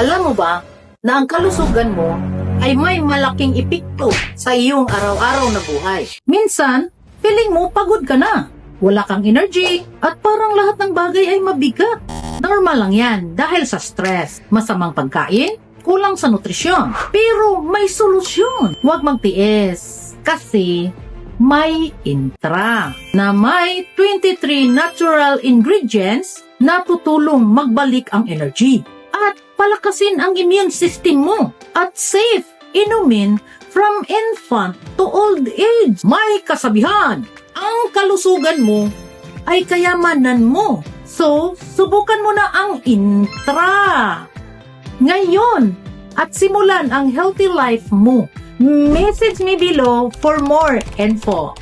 Alam mo ba na ang kalusugan mo ay may malaking epekto sa iyong araw-araw na buhay. Minsan, feeling mo pagod ka na. Wala kang energy at parang lahat ng bagay ay mabigat. Normal lang yan dahil sa stress, masamang pagkain, kulang sa nutrisyon. Pero may solusyon. Huwag magtiis kasi may intra na may 23 natural ingredients na tutulong magbalik ang energy palakasin ang immune system mo at safe inumin from infant to old age. May kasabihan, ang kalusugan mo ay kayamanan mo. So, subukan mo na ang intra. Ngayon, at simulan ang healthy life mo. Message me below for more info.